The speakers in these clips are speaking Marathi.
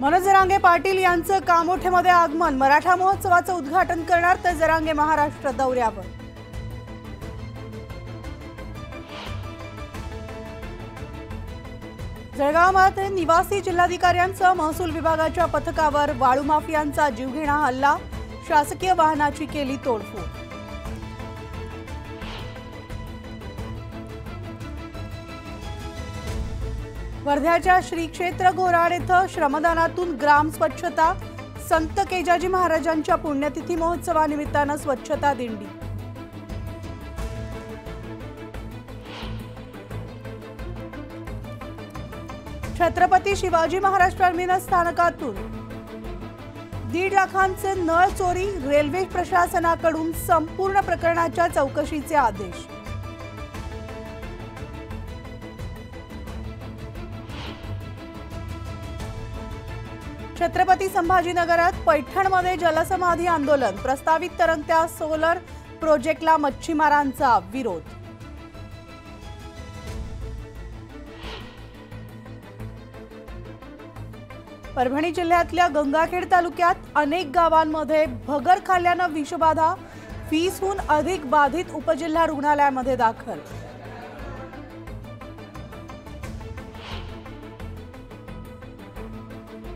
मनोज जरांगे पाटील यांचं कामोठेमध्ये आगमन. मराठा महोत्सवाचं उद्घाटन करणार तर जरांगे महाराष्ट्र दौऱ्यावर. जळगावात निवासी जिल्हाधिकाऱ्यांचं महसूल विभागाच्या पथकावर वाळू माफियांचा जीवघेणा हल्ला. शासकीय वाहनाची केली तोडफोड. वर्ध्याच्या श्री क्षेत्र घोराड येथे श्रमदानातून ग्राम स्वच्छता संत केजाजी महाराजांच्या पुण्यतिथी महोत्सवानिमित्तानं स्वच्छता दिंडी. छत्रपती शिवाजी महाराज टर्मिनस स्थानकातून दीड लाखांचे नळ चोरी रेल्वे प्रशासनाकडून संपूर्ण प्रकरणाच्या चौकशीचे आदेश. छत्रपती संभाजीनगरात पैठणमध्ये जलसमाधी आंदोलन. प्रस्तावित तरंगत्या सोलर प्रोजेक्टला मच्छीमारांचा विरोध. परभणी जिल्ह्यातल्या गंगाखेड तालुक्यात अनेक गावांमध्ये भगर खाल्ल्यानं विषबाधा. वीसहून अधिक बाधित उपजिल्हा रुग्णालयामध्ये दाखल.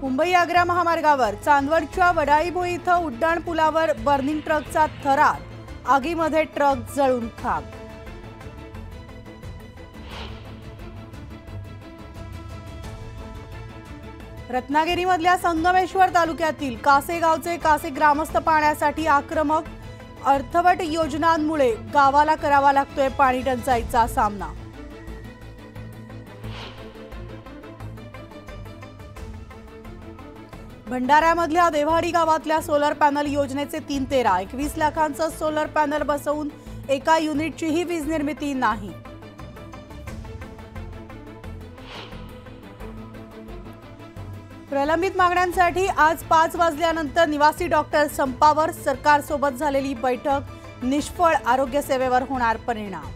मुंबई आग्रा महामार्गावर चांदवडच्या वडाईभोई इथं उड्डाण पुलावर बर्निंग ट्रकचा थरार. आगीमध्ये ट्रक जळून खाक. रत्नागिरीमधल्या संगमेश्वर तालुक्यातील कासेगावचे कासे ग्रामस्थ पाण्यासाठी आक्रमक अर्थवट योजनांमुळे गावाला करावा लागतोय पाणी टंचाईचा सामना. भंडाऱ्यामधल्या देव्हाडी गावातल्या सोलर पॅनल योजनेचे तीन तेरा एकवीस लाखांचं सोलर पॅनल बसवून एका युनिटचीही वीज निर्मिती नाही. प्रलंबित मागण्यांसाठी आज पाच वाजल्यानंतर निवासी डॉक्टर संपावर सरकारसोबत झालेली बैठक निष्फळ आरोग्य सेवेवर होणार परिणाम.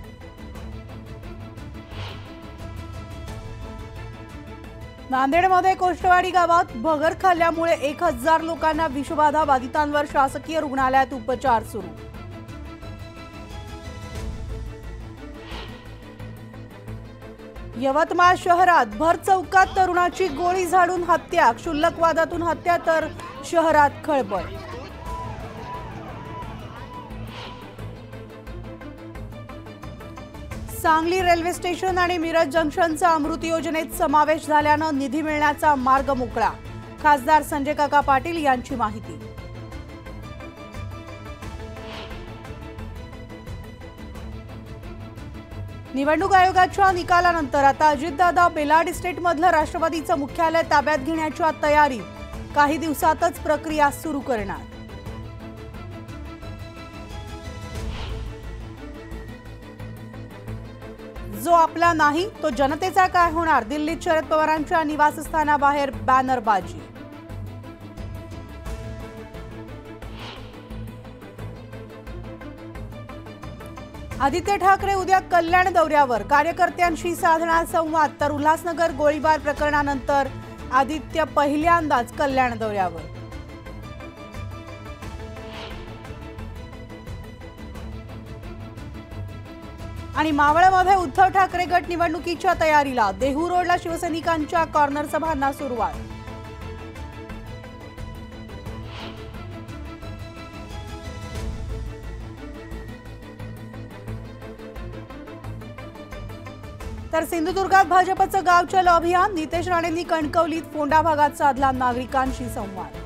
नांदेडमध्ये कोष्टवाडी गावात भगर खाल्ल्यामुळे एक हजार लोकांना विषबाधा बाधितांवर शासकीय रुग्णालयात उपचार सुरू. यवतमाळ शहरात भर चौकात तरुणाची गोळी झाडून हत्या क्षुल्लक वादातून हत्या तर शहरात खळबळ सांगली रेल्वे स्टेशन आणि मिरज जंक्शनचा अमृत योजनेत समावेश झाल्यानं निधी मिळण्याचा मार्ग मोकळा. खासदार संजय काका पाटील यांची माहिती. निवडणूक आयोगाच्या निकालानंतर आता अजितदादा बेलाड इस्टेटमधलं राष्ट्रवादीचं मुख्यालय ताब्यात घेण्याच्या तयारी. काही दिवसातच प्रक्रिया सुरू करणार. जो आपला नाही तो जनतेचा काय होणार? दिल्लीत शरद पवारांच्या निवासस्थानाबाहेर बॅनरबाजी. आदित्य ठाकरे उद्या कल्याण दौऱ्यावर. कार्यकर्त्यांशी साधणार संवाद. तर उल्हासनगर गोळीबार प्रकरणानंतर आदित्य पहिल्यांदाच कल्याण दौऱ्यावर. आणि मावळमध्ये उद्धव ठाकरे गट निवडणुकीच्या तयारीला देहू रोडला शिवसैनिकांच्या कॉर्नर सभांना सुरुवात. तर सिंधुदुर्गात भाजपचं गावचल अभियान नितेश राणेंनी कणकवलीत फोंडा भागात साधला नागरिकांशी संवाद.